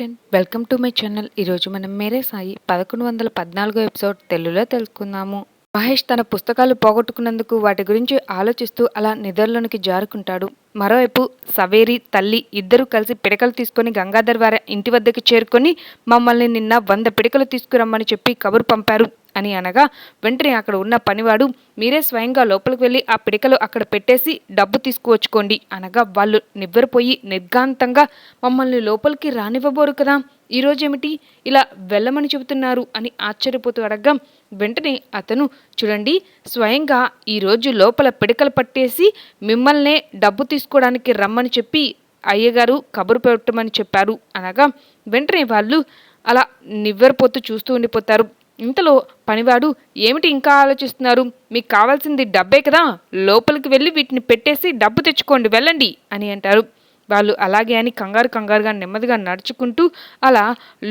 Friend welcome to my channel ఈరోజు మనం మేరే సాయి పదకొండు వందల పద్నాలుగో ఎపిసోడ్ తెలుగులో తెలుసుకుందాము. మహేష్ తన పుస్తకాలు పోగొట్టుకున్నందుకు వాటి గురించి ఆలోచిస్తూ అలా నిద్రలోనికి జారుకుంటాడు. మరోవైపు సవేరి తల్లి ఇద్దరూ కలిసి పిడకలు తీసుకొని గంగాధర్ వారి ఇంటి వద్దకు చేరుకొని మమ్మల్ని నిన్న వంద పిడకలు తీసుకురమ్మని చెప్పి కబురు పంపారు అని అనగా వెంటనే అక్కడ ఉన్న పనివాడు మీరే స్వయంగా లోపలికి వెళ్ళి ఆ పిడికలు అక్కడ పెట్టేసి డబ్బు తీసుకువచ్చుకోండి అనగా వాళ్ళు నివ్వెరపోయి నిర్గాంతంగా మమ్మల్ని లోపలికి రానివ్వబోరు కదా ఈరోజు ఏమిటి ఇలా వెళ్ళమని చెబుతున్నారు అని ఆశ్చర్యపోతూ అడగగా వెంటనే అతను చూడండి స్వయంగా ఈరోజు లోపల పిడకలు పట్టేసి మిమ్మల్నే డబ్బు తీసుకోవడానికి రమ్మని చెప్పి అయ్యగారు కబురు పెట్టమని చెప్పారు అనగా వెంటనే వాళ్ళు అలా నివ్వెరపోతూ చూస్తూ ఉండిపోతారు. ఇంతలో పనివాడు ఏమిటి ఇంకా ఆలోచిస్తున్నారు? మీకు కావాల్సింది డబ్బే కదా? లోపలికి వెళ్ళి వీటిని పెట్టేసి డబ్బు తెచ్చుకోండి వెళ్ళండి అని అంటారు. వాళ్ళు అలాగే అని కంగారు కంగారుగా నెమ్మదిగా నడుచుకుంటూ అలా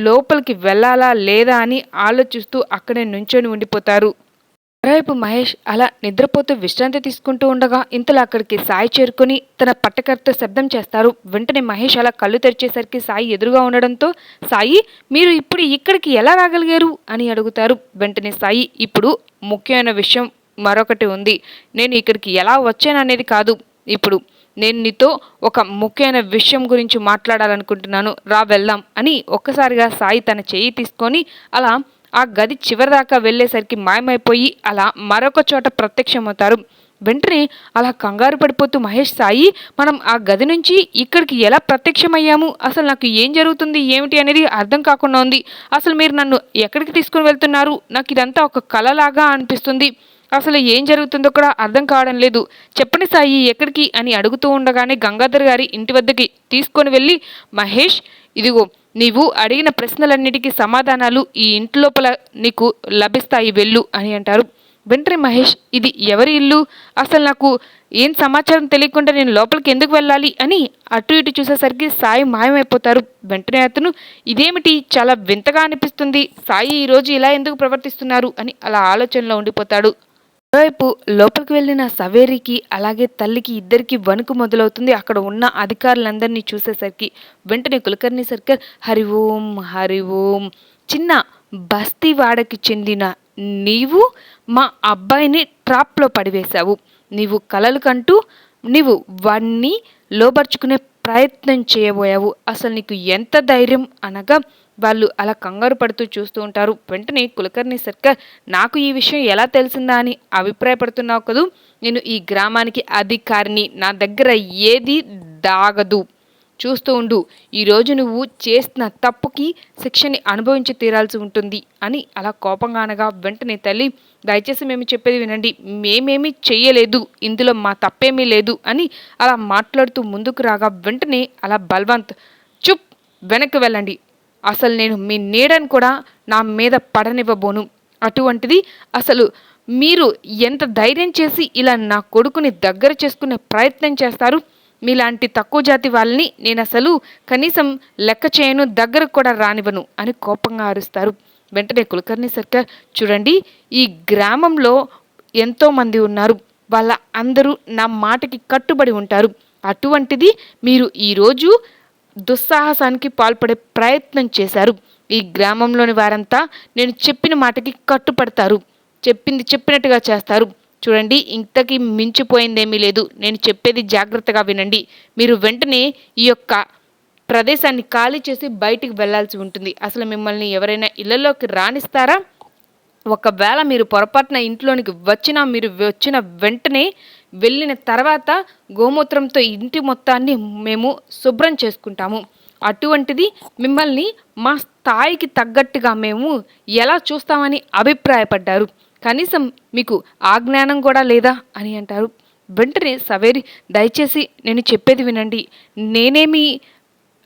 లోపలికి వెళ్ళాలా లేదా అని ఆలోచిస్తూ అక్కడే నుంచొని ఉండిపోతారు. మరోవైపు మహేష్ అలా నిద్రపోతూ విశ్రాంతి తీసుకుంటూ ఉండగా ఇంతలో అక్కడికి సాయి చేరుకుని తన పట్టకర్తో శబ్దం చేస్తారు. వెంటనే మహేష్ అలా కళ్ళు తెరిచేసరికి సాయి ఎదురుగా ఉండడంతో సాయి మీరు ఇప్పుడు ఇక్కడికి ఎలా రాగలిగారు? అని అడుగుతారు. వెంటనే సాయి ఇప్పుడు ముఖ్యమైన విషయం మరొకటి ఉంది. నేను ఇక్కడికి ఎలా వచ్చాననేది కాదు. ఇప్పుడు నేను నీతో ఒక ముఖ్యమైన విషయం గురించి మాట్లాడాలనుకుంటున్నాను. రా వెళ్దాం అని ఒక్కసారిగా సాయి తన చేయి తీసుకొని అలా ఆ గది చివరిదాకా వెళ్ళేసరికి మాయమైపోయి అలా మరొక చోట ప్రత్యక్షమవుతారు. వెంటనే అలా కంగారు పడిపోతూ మహేష్ సాయి మనం ఆ గది నుంచి ఇక్కడికి ఎలా ప్రత్యక్షమయ్యాము? అసలు నాకు ఏం జరుగుతుంది? ఏమిటి అనేది అర్థం కాకుండా ఉంది. అసలు మీరు నన్ను ఎక్కడికి తీసుకుని వెళ్తున్నారు? నాకు ఇదంతా ఒక కళలాగా అనిపిస్తుంది. అసలు ఏం జరుగుతుందో కూడా అర్థం కావడం లేదు. చెప్పండి సాయి ఎక్కడికి? అని అడుగుతూ ఉండగానే గంగాధర్ గారి ఇంటి వద్దకి తీసుకొని వెళ్ళి మహేష్ ఇదిగో నీవు అడిగిన ప్రశ్నలన్నిటికీ సమాధానాలు ఈ ఇంటి లోపల నీకు లభిస్తాయి వెళ్ళు అని అంటారు. వెంటనే మహేష్ ఇది ఎవరి ఇల్లు? అసలు నాకు ఏం సమాచారం తెలియకుండా నేను లోపలికి ఎందుకు వెళ్ళాలి అని అటు ఇటు చూసేసరికి సాయి మాయమైపోతారు. వెంటనే అతను ఇదేమిటి? చాలా వింతగా అనిపిస్తుంది. సాయి ఈరోజు ఇలా ఎందుకు ప్రవర్తిస్తున్నారు? అని అలా ఆలోచనలో ఉండిపోతాడు. మరోవైపు లోపలికి వెళ్ళిన సవేరికి అలాగే తల్లికి ఇద్దరికి వణుకు మొదలవుతుంది. అక్కడ ఉన్న అధికారులందరినీ చూసేసరికి వెంటనే కులకర్ణి సర్కర్ హరి ఓం హరి ఓం చిన్న బస్తీవాడకి చెందిన నీవు మా అబ్బాయిని ట్రాప్లో పడివేశావు. నీవు కలలు కంటూ నీవు వాణ్ణి లోపరుచుకునే ప్రయత్నం చేయబోయావు. అసలు నీకు ఎంత ధైర్యం అనగా వాళ్ళు అలా కంగారు పడుతూ చూస్తూ ఉంటారు. వెంటనే కులకర్ణి సర్కార్ నాకు ఈ విషయం ఎలా తెలిసిందా? అని అభిప్రాయపడుతున్నావు కదూ. నేను ఈ గ్రామానికి అధికారిని నా దగ్గర ఏది దాగదు. చూస్తూ ఉండు ఈరోజు నువ్వు చేసిన తప్పుకి శిక్షని అనుభవించి తీరాల్సి ఉంటుంది అని అలా కోపంగా అనగా వెంటనే తల్లి దయచేసి మేము చెప్పేది వినండి. మేమేమీ చెయ్యలేదు. ఇందులో మా తప్పేమీ లేదు అని అలా మాట్లాడుతూ ముందుకు రాగా వెంటనే అలా బల్వంత్ చుప్ వెనక్కి వెళ్ళండి. అసలు నేను మీ నీడను కూడా నా మీద పడనివ్వబోను. అటువంటిది అసలు మీరు ఎంత ధైర్యం చేసి ఇలా నా కొడుకుని దగ్గర చేసుకునే ప్రయత్నం చేస్తారు? మీలాంటి తక్కువ జాతి వాళ్ళని నేను అసలు కనీసం లెక్క చేయను దగ్గరకు కూడా రానివ్వను అని కోపంగా అరుస్తారు. వెంటనే కులకర్ణి సర్కార్ చూడండి ఈ గ్రామంలో ఎంతోమంది ఉన్నారు. వాళ్ళ అందరూ నా మాటకి కట్టుబడి ఉంటారు. అటువంటిది మీరు ఈరోజు దుస్సాహసానికి పాల్పడే ప్రయత్నం చేశారు. ఈ గ్రామంలోని వారంతా నేను చెప్పిన మాటకి కట్టుపడతారు చెప్పింది చెప్పినట్టుగా చేస్తారు. చూడండి ఇంతకి మించిపోయిందేమీ లేదు. నేను చెప్పేది జాగ్రత్తగా వినండి. మీరు వెంటనే ఈ యొక్క ప్రదేశాన్ని ఖాళీ చేసి బయటికి వెళ్ళాల్సి ఉంటుంది. అసలు మిమ్మల్ని ఎవరైనా ఇళ్ళలోకి రాణిస్తారా ఒకవేళ మీరు పొరపాటున ఇంట్లోనికి వచ్చినా మీరు వచ్చిన వెంటనే వెళ్ళిన తర్వాత గోమూత్రంతో ఇంటి మొత్తాన్ని మేము శుభ్రం చేసుకుంటాము. అటువంటిది మిమ్మల్ని మా స్థాయికి తగ్గట్టుగా మేము ఎలా చూస్తామని అభిప్రాయపడ్డారు. కనీసం మీకు ఆ జ్ఞానం కూడా లేదా అని అంటారు. వెంటనే సవేరి దయచేసి నేను చెప్పేది వినండి. నేనేమి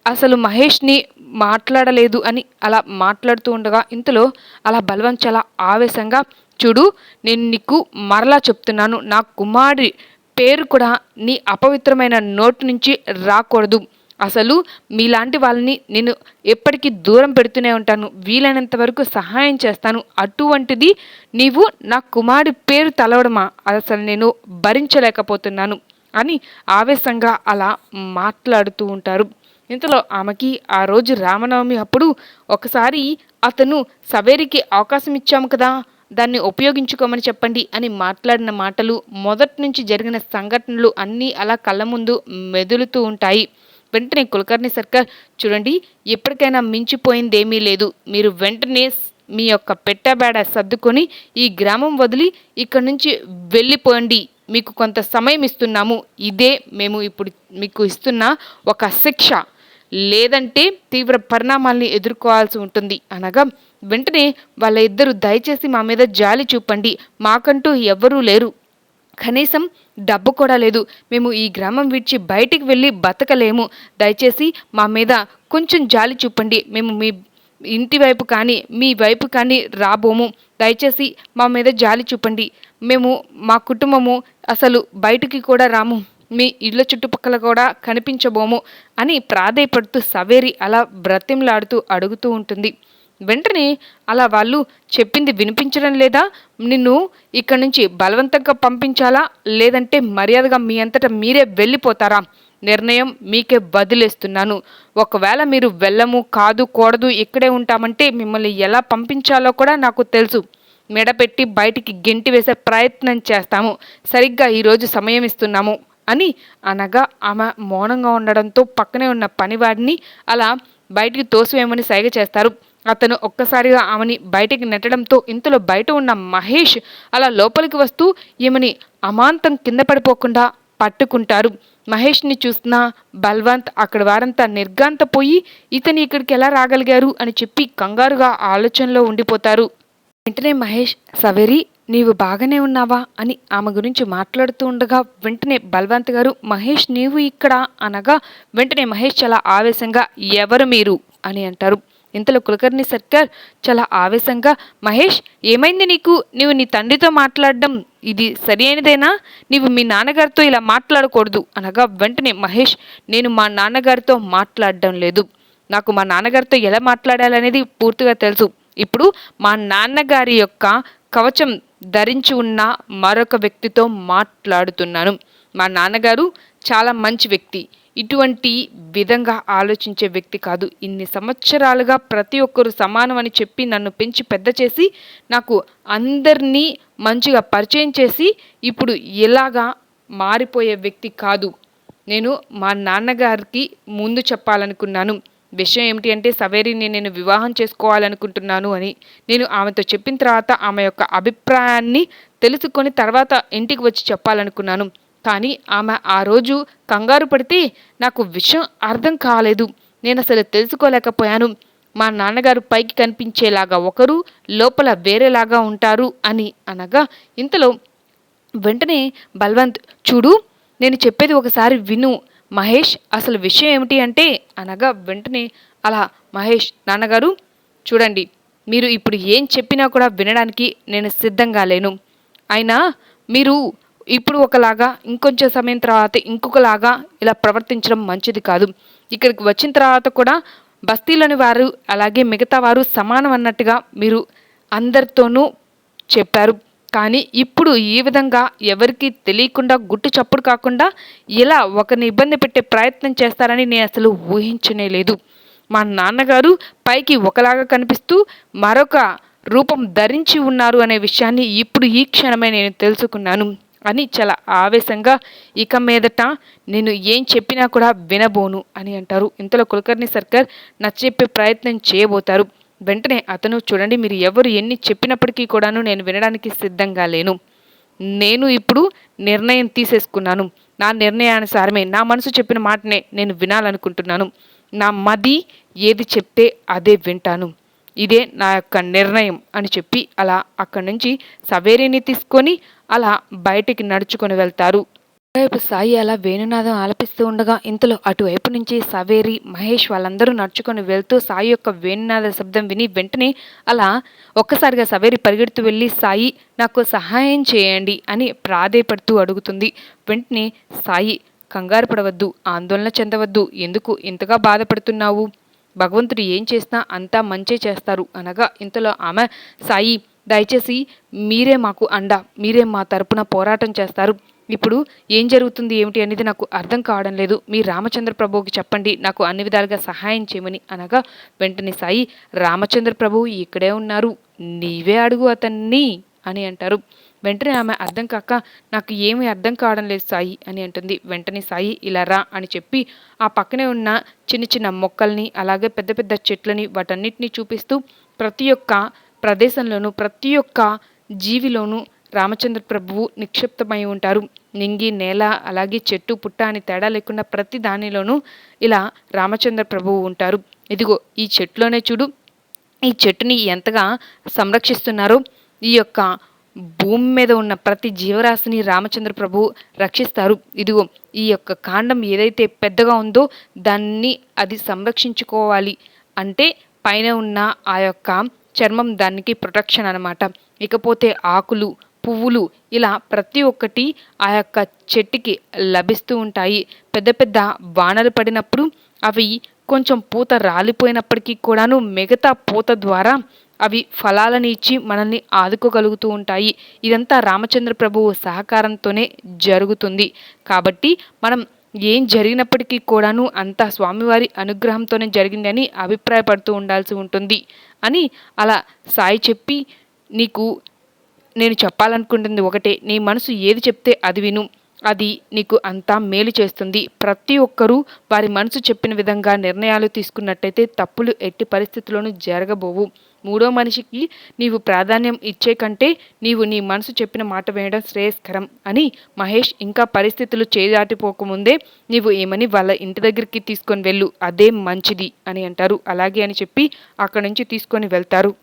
అసలు మహేష్ని మాట్లాడలేదు అని అలా మాట్లాడుతూ ఉండగా ఇంతలో అలా బలవంత్ చాలా ఆవేశంగా చూడు నేను నీకు మరలా చెప్తున్నాను. నా కుమారి పేరు కూడా నీ అపవిత్రమైన నోటు నుంచి రాకూడదు. అసలు మీలాంటి వాళ్ళని నేను ఎప్పటికీ దూరం పెడుతూనే ఉంటాను. వీలైనంత వరకు సహాయం చేస్తాను. అటువంటిది నీవు నా కుమారుడి పేరు తలవడమా? అసలు నేను భరించలేకపోతున్నాను. అని ఆవేశంగా అలా మాట్లాడుతూ ఉంటారు. ఇంతలో ఆమెకి ఆ రోజు రామనవమి అప్పుడు ఒకసారి అతను సవేరికి అవకాశం ఇచ్చాము కదా దాన్ని ఉపయోగించుకోమని చెప్పండి అని మాట్లాడిన మాటలు మొదటి నుంచి జరిగిన సంఘటనలు అన్నీ అలా కళ్ళ ముందు మెదులుతూ ఉంటాయి. వెంటనే కులకర్ణి సర్కార్ చూడండి ఎప్పటికైనా మించిపోయిందేమీ లేదు. మీరు వెంటనే మీ యొక్క పెట్టబేడ సర్దుకొని ఈ గ్రామం వదిలి ఇక్కడి నుంచి వెళ్ళిపోండి. మీకు కొంత సమయం ఇస్తున్నాము. ఇదే మేము ఇప్పుడు మీకు ఇస్తున్న ఒక శిక్ష. లేదంటే తీవ్ర పరిణామాల్ని ఎదుర్కోవాల్సి ఉంటుంది. అనగా వెంటనే వాళ్ళ ఇద్దరు దయచేసి మా మీద జాలి చూపండి. మాకంటూ ఎవ్వరూ లేరు. కనీసం డబ్బు కూడా లేదు. మేము ఈ గ్రామం విడిచి బయటికి వెళ్ళి బతకలేము. దయచేసి మా మీద కొంచెం జాలి చూపండి. మేము మీ ఇంటి వైపు కానీ మీ వైపు కానీ రాబోము. దయచేసి మా మీద జాలి చూపండి. మేము మా కుటుంబము అసలు బయటికి కూడా రాము. మీ ఇళ్ళ చుట్టుపక్కల కూడా కనిపించబోము అని ప్రాధేయపడుతూ సవేరి అలా బ్రతింలాడుతూ అడుగుతూ ఉంటుంది. వెంటనే అలా వాళ్ళు చెప్పింది వినిపించడం లేదా? నిన్ను ఇక్కడి నుంచి బలవంతంగా పంపించాలా? లేదంటే మర్యాదగా మీ అంతటా మీరే వెళ్ళిపోతారా? నిర్ణయం మీకే వదిలేస్తున్నాను. ఒకవేళ మీరు వెళ్ళము కాదు కూడదు ఇక్కడే ఉంటామంటే మిమ్మల్ని ఎలా పంపించాలో కూడా నాకు తెలుసు. మెడపెట్టి బయటికి గెంటి వేసే ప్రయత్నం చేస్తాము. సరిగ్గా ఈరోజు సమయం ఇస్తున్నాము. అని అనగా ఆమె మౌనంగా ఉండడంతో పక్కనే ఉన్న పనివాడిని అలా బయటికి తోసివేయమని సైగ చేస్తారు. అతను ఒక్కసారిగా ఆమెని బయటికి నెట్టడంతో ఇంతలో బయట ఉన్న మహేష్ అలా లోపలికి వస్తూ ఈమెని అమాంతం కింద పడిపోకుండా పట్టుకుంటారు. మహేష్ని చూసిన బల్వంత్ అక్కడ వారంతా నిర్గాంతపోయి ఇతని ఇక్కడికి ఎలా రాగలిగారు? అని చెప్పి కంగారుగా ఆలోచనలో ఉండిపోతారు. వెంటనే మహేష్ సవేరి నీవు బాగానే ఉన్నావా అని ఆమె గురించి మాట్లాడుతూ ఉండగా వెంటనే బల్వంత్ గారు మహేష్ నీవు ఇక్కడ? అనగా వెంటనే మహేష్ చాలా ఆవేశంగా ఎవరు మీరు? అని అంటారు. ఇంతలో కులకర్ణి సర్కార్ చాలా ఆవేశంగా మహేష్ ఏమైంది నీకు? నీవు నీ తండ్రితో మాట్లాడడం ఇది సరి అయినదేనా నీవు మీ నాన్నగారితో ఇలా మాట్లాడకూడదు. అనగా వెంటనే మహేష్ నేను మా నాన్నగారితో మాట్లాడడం లేదు. నాకు మా నాన్నగారితో ఎలా మాట్లాడాలనేది పూర్తిగా తెలుసు. ఇప్పుడు మా నాన్నగారి యొక్క కవచం ధరించి ఉన్న మరొక వ్యక్తితో మాట్లాడుతున్నాను. మా నాన్నగారు చాలా మంచి వ్యక్తి. ఇటువంటి విధంగా ఆలోచించే వ్యక్తి కాదు. ఇన్ని సంవత్సరాలుగా ప్రతి ఒక్కరు సమానం అని చెప్పి నన్ను పెంచి పెద్ద చేసి నాకు అందరినీ మంచిగా పరిచయం చేసి ఇప్పుడు ఇలాగా మారిపోయే వ్యక్తి కాదు. నేను మా నాన్నగారికి ముందు చెప్పాలనుకున్నాను. విషయం ఏమిటి అంటే సవేరిని నేను వివాహం చేసుకోవాలనుకుంటున్నాను అని నేను ఆమెతో చెప్పిన తర్వాత ఆమె యొక్క అభిప్రాయాన్ని తెలుసుకొని తర్వాత ఇంటికి వచ్చి చెప్పాలనుకున్నాను. కానీ ఆమె ఆ రోజు కంగారు పడితే నాకు విషయం అర్థం కాలేదు. నేను అసలు తెలుసుకోలేకపోయాను. మా నాన్నగారు పైకి కనిపించేలాగా ఒకరు లోపల వేరేలాగా ఉంటారు అని అనగా ఇంతలో వెంటనే బల్వంత్ చూడు నేను చెప్పేది ఒకసారి విను. మహేష్ అసలు విషయం ఏమిటి అంటే అనగా వెంటనే అలా మహేష్ నాన్నగారు చూడండి మీరు ఇప్పుడు ఏం చెప్పినా కూడా వినడానికి నేను సిద్ధంగా లేను. అయినా మీరు ఇప్పుడు ఒకలాగా ఇంకొంచెం సమయం తర్వాత ఇంకొకలాగా ఇలా ప్రవర్తించడం మంచిది కాదు. ఇక్కడికి వచ్చిన తర్వాత కూడా బస్తీలోని వారు అలాగే మిగతా వారు సమానం అన్నట్టుగా మీరు అందరితోనూ చెప్పారు. కానీ ఇప్పుడు ఈ విధంగా ఎవరికి తెలియకుండా గుట్టు చప్పుడు కాకుండా ఇలా ఒకరిని ఇబ్బంది పెట్టే ప్రయత్నం చేస్తారని నేను అసలు ఊహించనే లేదు. మా నాన్నగారు పైకి ఒకలాగా కనిపిస్తూ మరొక రూపం ధరించి ఉన్నారు అనే విషయాన్ని ఇప్పుడు ఈ క్షణమే నేను తెలుసుకున్నాను అని చాలా ఆవేశంగా ఇక మీదట నేను ఏం చెప్పినా కూడా వినబోను అని అంటారు. ఇంతలో కులకర్ణి సర్కార్ నచ్చెప్పే ప్రయత్నం చేయబోతారు. వెంటనే అతను చూడండి మీరు ఎవరు ఎన్ని చెప్పినప్పటికీ కూడాను నేను వినడానికి సిద్ధంగా లేను. నేను ఇప్పుడు నిర్ణయం తీసేసుకున్నాను. నా నిర్ణయానుసారమే నా మనసు చెప్పిన మాటనే నేను వినాలనుకుంటున్నాను. నా మది ఏది చెప్తే అదే వింటాను. ఇదే నా యొక్క నిర్ణయం అని చెప్పి అలా అక్కడి నుంచి సవేరిని తీసుకొని అలా బయటికి నడుచుకొని వెళ్తారు. వైపు సాయి అలా వేణునాదం ఆలపిస్తూ ఉండగా ఇంతలో అటువైపు నుంచి సవేరి మహేష్ వాళ్ళందరూ నడుచుకొని వెళ్తూ సాయి యొక్క వేణునాద శబ్దం విని వెంటనే అలా ఒక్కసారిగా సవేరి పరిగెడుతూ వెళ్ళి సాయి నాకు సహాయం చేయండి అని ప్రాధేయపడుతూ అడుగుతుంది. వెంటనే సాయి కంగారు పడవద్దు ఆందోళన చెందవద్దు ఎందుకు ఇంతగా బాధపడుతున్నావు? భగవంతుడు ఏం చేసినా అంతా మంచే చేస్తారు అనగా ఇంతలో ఆమె సాయి దయచేసి మీరే మాకు అండ మీరే మా తరపున పోరాటం చేస్తారు. ఇప్పుడు ఏం జరుగుతుంది ఏమిటి అనేది నాకు అర్థం కావడం లేదు. మీ రామచంద్ర ప్రభువుకి చెప్పండి నాకు అన్ని విధాలుగా సహాయం చేయమని అనగా వెంటనే సాయి రామచంద్ర ప్రభువు ఇక్కడే ఉన్నారు నీవే అడుగు అతన్ని అని అంటారు. వెంటనే ఆమె అర్థం కాక నాకు ఏమీ అర్థం కావడం లేదు సాయి అని అంటుంది. వెంటనే సాయి ఇలా రా అని చెప్పి ఆ పక్కనే ఉన్న చిన్న చిన్న మొక్కల్ని అలాగే పెద్ద పెద్ద చెట్లని వాటన్నిటిని చూపిస్తూ ప్రతి ఒక్క ప్రదేశంలోనూ ప్రతి ఒక్క జీవిలోనూ రామచంద్ర ప్రభువు నిక్షిప్తమై ఉంటారు. నింగి నేల అలాగే చెట్టు పుట్ట అని తేడా లేకుండా ప్రతి దానిలోనూ ఇలా రామచంద్ర ప్రభువు ఉంటారు. ఇదిగో ఈ చెట్టులోనే చూడు. ఈ చెట్టుని ఎంతగా సంరక్షిస్తున్నారో. ఈ యొక్క భూమి మీద ఉన్న ప్రతి జీవరాశిని రామచంద్ర ప్రభు రక్షిస్తారు. ఇదిగో ఈ యొక్క కాండం ఏదైతే పెద్దగా ఉందో దాన్ని అది సంరక్షించుకోవాలి అంటే పైన ఉన్న ఆ యొక్క చర్మం దానికి ప్రొటెక్షన్ అనమాట ఇకపోతే ఆకులు పువ్వులు ఇలా ప్రతి ఒక్కటి ఆ యొక్క చెట్టుకి లభిస్తూ ఉంటాయి. పెద్ద పెద్ద వానలు పడినప్పుడు అవి కొంచెం పూత రాలిపోయినప్పటికీ కూడాను మిగతా పూత ద్వారా అవి ఫలాలను ఇచ్చి మనల్ని ఆదుకోగలుగుతూ ఉంటాయి. ఇదంతా రామచంద్ర ప్రభువు సహకారంతోనే జరుగుతుంది. కాబట్టి మనం ఏం జరిగినప్పటికీ కూడాను అంతా స్వామివారి అనుగ్రహంతోనే జరిగిందని అభిప్రాయపడుతూ ఉండాల్సి ఉంటుంది. అని అలా సాయి చెప్పి నీకు నేను చెప్పాలనుకుంటుంది ఒకటే నీ మనసు ఏది చెప్తే అది విను. అది నీకు అంతా మేలు చేస్తుంది. ప్రతి ఒక్కరూ వారి మనసు చెప్పిన విధంగా నిర్ణయాలు తీసుకున్నట్టయితే తప్పులు ఎట్టి పరిస్థితుల్లోనూ జరగబోవు. మూడో మనిషికి నీవు ప్రాధాన్యం ఇచ్చే కంటే నీవు నీ మనసు చెప్పిన మాట వేయడం శ్రేయస్కరం అని మహేష్ ఇంకా పరిస్థితులు చేదాటిపోకముందే నీవు ఏమని వాళ్ళ ఇంటి దగ్గరికి తీసుకొని వెళ్ళు అదే మంచిది అని అంటారు. అలాగే అని చెప్పి అక్కడి నుంచి తీసుకొని వెళ్తారు.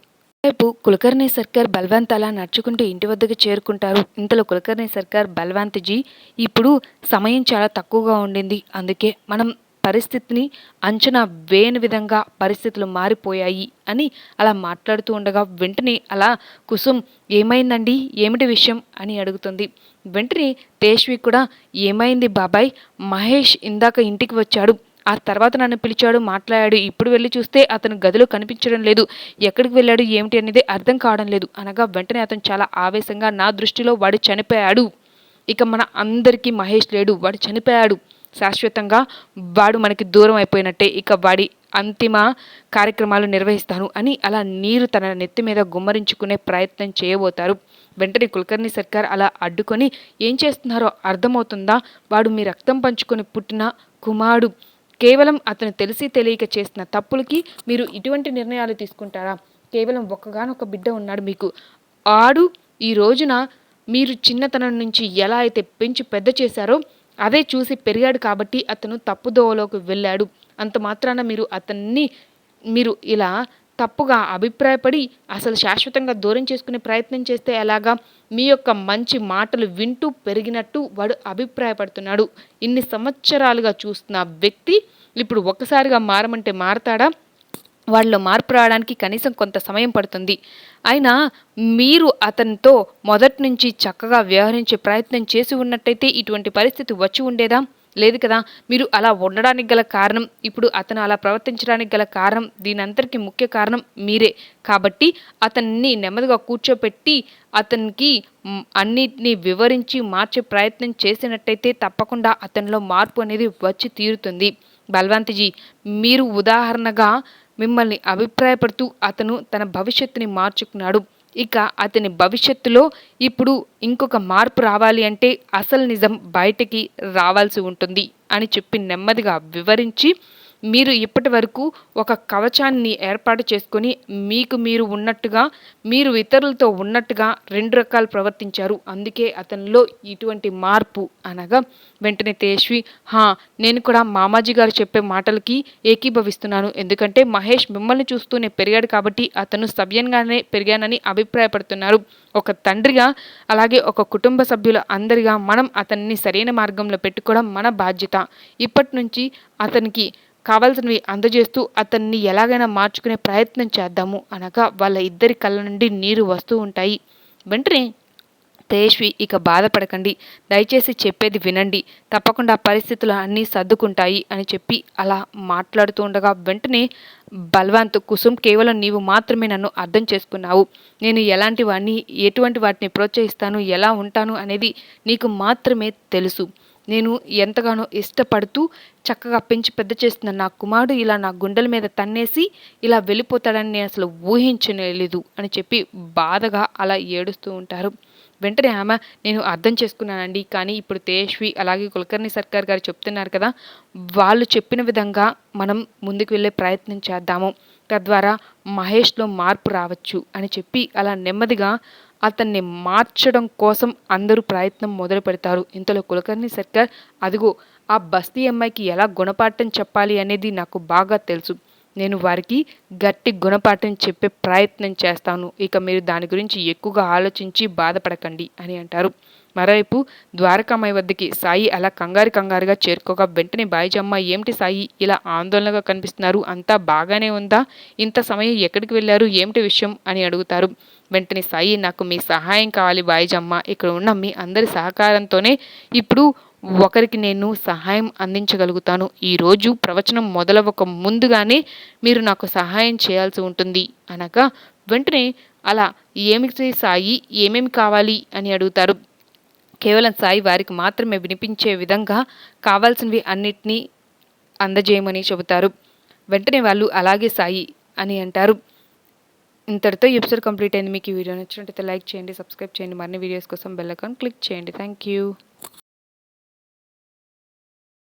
రేపు కులకర్ణి సర్కార్ బల్వంత్ అలా నడుచుకుంటూ ఇంటి వద్దకు చేరుకుంటారు. ఇంతలో కులకర్ణి సర్కార్ బల్వంత్జీ ఇప్పుడు సమయం చాలా తక్కువగా ఉండింది. అందుకే మనం పరిస్థితిని అంచనా వేయని విధంగా పరిస్థితులు మారిపోయాయి అని అలా మాట్లాడుతూ ఉండగా వెంటనే అలా కుసుమ్ ఏమైందండి? ఏమిటి విషయం? అని అడుగుతుంది. వెంటనే తేష్వి కూడా ఏమైంది బాబాయ్? మహేష్ ఇందాక ఇంటికి వచ్చాడు. ఆ తర్వాత నన్ను పిలిచాడు మాట్లాడాడు. ఇప్పుడు వెళ్ళి చూస్తే అతను గదిలో కనిపించడం లేదు. ఎక్కడికి వెళ్ళాడు ఏమిటి అనేది అర్థం కావడం లేదు. అనగా వెంటనే అతను చాలా ఆవేశంగా నా దృష్టిలో వాడు చనిపోయాడు. ఇక మన అందరికీ మహేష్ లేడు. వాడు చనిపోయాడు. శాశ్వతంగా వాడు మనకి దూరం అయిపోయినట్టే. ఇక వాడి అంతిమ కార్యక్రమాలు నిర్వహిస్తాను అని అలా నీరు తన నెత్తి మీద గుమ్మరించుకునే ప్రయత్నం చేయబోతారు. వెంటనే కులకర్ణి సర్కార్ అలా అడ్డుకొని ఏం చేస్తున్నారో అర్థమవుతుందా? వాడు మీ రక్తం పంచుకొని పుట్టిన కుమారుడు. కేవలం అతను తెలిసి తెలియక చేసిన తప్పులకి మీరు ఇటువంటి నిర్ణయాలు తీసుకుంటారా? కేవలం ఒక్కగానొక్క బిడ్డ ఉన్నాడు మీకు. ఆడు ఈ రోజున మీరు చిన్నతనం నుంచి ఎలా అయితే పెంచి పెద్ద చేశారో అదే చూసి పెరిగాడు కాబట్టి అతను తప్పుదోవలోకి వెళ్ళాడు. అంత మాత్రాన మీరు అతన్ని మీరు ఇలా తప్పుగా అభిప్రాయపడి అసలు శాశ్వతంగా దూరం చేసుకునే ప్రయత్నం చేస్తే ఎలాగా? మీ యొక్క మంచి మాటలు వింటూ పెరిగినట్టు వాడు అభిప్రాయపడుతున్నాడు. ఇన్ని సంవత్సరాలుగా చూస్తున్న వ్యక్తి ఇప్పుడు ఒక్కసారిగా మారమంటే మారతాడా? వాళ్ళలో మార్పు రావడానికి కనీసం కొంత సమయం పడుతుంది. అయినా మీరు అతనితో మొదటి నుంచి చక్కగా వ్యవహరించే ప్రయత్నం చేసి ఉన్నట్టయితే ఇటువంటి పరిస్థితి వచ్చి ఉండేదా? లేదు కదా? మీరు అలా ఉండడానికి గల కారణం ఇప్పుడు అతను అలా ప్రవర్తించడానికి గల కారణం దీనంతటికి ముఖ్య కారణం మీరే. కాబట్టి అతన్ని నెమ్మదిగా కూర్చోపెట్టి అతనికి అన్నిటినీ వివరించి మార్చే ప్రయత్నం చేసినట్టయితే తప్పకుండా అతనిలో మార్పు అనేది వచ్చి తీరుతుంది. బల్వంత్జీ మీరు ఉదాహరణగా మిమ్మల్ని అభిప్రాయపడుతూ అతను తన భవిష్యత్తుని మార్చుకున్నాడు. ఇక అతని భవిష్యత్తులో ఇప్పుడు ఇంకొక మార్పు రావాలి అంటే అసలు నిజం బయటికి రావాల్సి ఉంటుంది అని చెప్పి నెమ్మదిగా వివరించి మీరు ఇప్పటి వరకు ఒక కవచాన్ని ఏర్పాటు చేసుకొని మీకు మీరు ఉన్నట్టుగా మీరు ఇతరులతో ఉన్నట్టుగా రెండు రకాలు ప్రవర్తించారు. అందుకే అతనిలో ఇటువంటి మార్పు అనగా వెంటనే తేజ్వి హా నేను కూడా మామాజీ గారు చెప్పే మాటలకి ఏకీభవిస్తున్నాను. ఎందుకంటే మహేష్ మిమ్మల్ని చూస్తూనే పెరిగాడు కాబట్టి అతను సవ్యంగానే పెరిగానని అభిప్రాయపడుతున్నారు. ఒక తండ్రిగా అలాగే ఒక కుటుంబ సభ్యుల అందరిగా మనం అతన్ని సరైన మార్గంలో పెట్టుకోవడం మన బాధ్యత. ఇప్పటి నుంచి అతనికి కావాల్సినవి అందజేస్తూ అతన్ని ఎలాగైనా మార్చుకునే ప్రయత్నం చేద్దాము అనగా వాళ్ళ ఇద్దరి కళ్ళ నుండి నీరు వస్తూ ఉంటాయి. వెంటనే తేజ్వి ఇక బాధపడకండి. దయచేసి చెప్పేది వినండి. తప్పకుండా పరిస్థితులు అన్నీ సర్దుకుంటాయి అని చెప్పి అలా మాట్లాడుతూ ఉండగా వెంటనే బల్వంత్ కుసుమ్ కేవలం నీవు మాత్రమే నన్ను అర్థం చేసుకున్నావు. నేను ఎలాంటి వాడిని ఎటువంటి వాటిని ప్రోత్సహిస్తాను ఎలా ఉంటాను అనేది నీకు మాత్రమే తెలుసు. నేను ఎంతగానో ఇష్టపడుతూ చక్కగా పెంచి పెద్ద చేస్తున్న నా కుమారుడు ఇలా నా గుండెల మీద తన్నేసి ఇలా వెళ్ళిపోతాడని నేను అసలు ఊహించలేదు అని చెప్పి బాధగా అలా ఏడుస్తూ ఉంటారు. వెంటనే ఆమె నేను అర్థం చేసుకున్నానండి కానీ ఇప్పుడు తేజ్వి అలాగే కులకర్ణి సర్కార్ గారు చెప్తున్నారు కదా వాళ్ళు చెప్పిన విధంగా మనం ముందుకు వెళ్ళే ప్రయత్నం చేద్దాము. తద్వారా మహేష్లో మార్పు రావచ్చు అని చెప్పి అలా నెమ్మదిగా అతన్ని మార్చడం కోసం అందరూ ప్రయత్నం మొదలు పెడతారు. ఇంతలో కులకర్ణి సర్కార్ అదిగో ఆ బస్తీ అమ్మాయికి ఎలా గుణపాఠం చెప్పాలి అనేది నాకు బాగా తెలుసు. నేను వారికి గట్టి గుణపాఠం చెప్పే ప్రయత్నం చేస్తాను. ఇక మీరు దాని గురించి ఎక్కువగా ఆలోచించి బాధపడకండి అని అంటారు. మరోవైపు ద్వారకామాయి వద్దకి సాయి అలా కంగారు కంగారుగా చేరుకోగా వెంటనే బాయిజమ్మ ఏమిటి సాయి? ఇలా ఆందోళనగా కనిపిస్తున్నారు. అంతా బాగానే ఉందా? ఇంత సమయం ఎక్కడికి వెళ్ళారు? ఏమిటి విషయం? అని అడుగుతారు. వెంటనే సాయి నాకు మీ సహాయం కావాలి బాయిజమ్మ. ఇక్కడ ఉన్న మీ అందరి సహకారంతోనే ఇప్పుడు ఒకరికి నేను సహాయం అందించగలుగుతాను. ఈరోజు ప్రవచనం మొదలవక ముందుగానే మీరు నాకు సహాయం చేయాల్సి ఉంటుంది. అనగా వెంటనే అలా ఏమిటి సాయి? ఏమేమి కావాలి? అని అడుగుతారు. కేవలం సాయి వారికి మాత్రమే వినిపించే విధంగా కావాల్సినవి అన్నిటినీ అందజేయమని చెబుతారు. వెంటనే వాళ్ళు అలాగే సాయి అని అంటారు. ఇంతటితో ఎపిసోడ్ కంప్లీట్ అయింది. మీకు ఈ వీడియో నచ్చినట్టయితే లైక్ చేయండి సబ్స్క్రైబ్ చేయండి. మరిన్ని వీడియోస్ కోసం బెల్ ఐకాన్ క్లిక్ చేయండి. Thank you